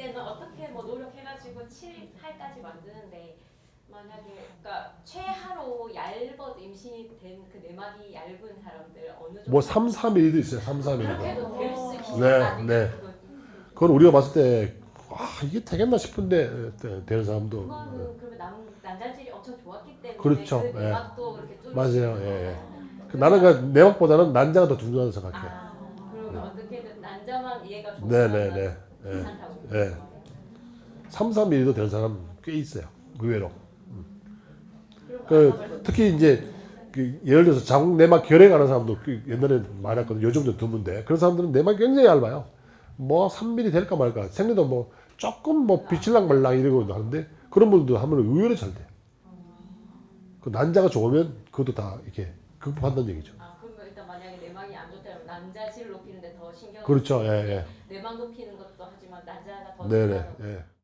때는 어떻게 뭐 노력해가지고 7할까지 만드는데 만약에 그러니까 최하로 얇아도 임신이 된 그 내막이 얇은 사람들 어느 정도 뭐 3, 3mm도 있어요. 3, 3mm도. 그렇게도 될수 있는 네, 거 네. 아니에요? 그건 우리가 봤을 때 아, 이게 되겠나 싶은데 되- 되는 사람도 그거는 그러면 남, 남자질이 엄청 좋았기 때문에 그렇죠. 그 예. 내막도 이렇게 뚫 맞아요. 예, 예. 그 나는 그 내막보다는 난자가 더 중요하다고 생각해. 아, 그러면 어떻게든 남자만 이해가 좋으면 네, 네, 네. 예. 예. 3, 3mm도 되는 사람 꽤 있어요. 의외로. 그럼 그 특히 이제 그 예를 들어서 자궁 내막 결핵하는 사람도 그 옛날에 많았거든. 요즘 좀 드문데 그런 사람들은 내막이 굉장히 얇아요. 뭐 3mm 될까 말까. 생리도 뭐 조금 뭐 비칠랑 말랑 이러고 하는데 그런 분도 하면 의외로 잘 돼요. 그 난자가 좋으면 그것도 다 이렇게 극복한다는 얘기죠. 아 그러면 일단 만약에 내막이 안 좋다면 남자질 높이는데 더 신경 그렇죠. 예, 예. 내막 높이는 것 네네. 예.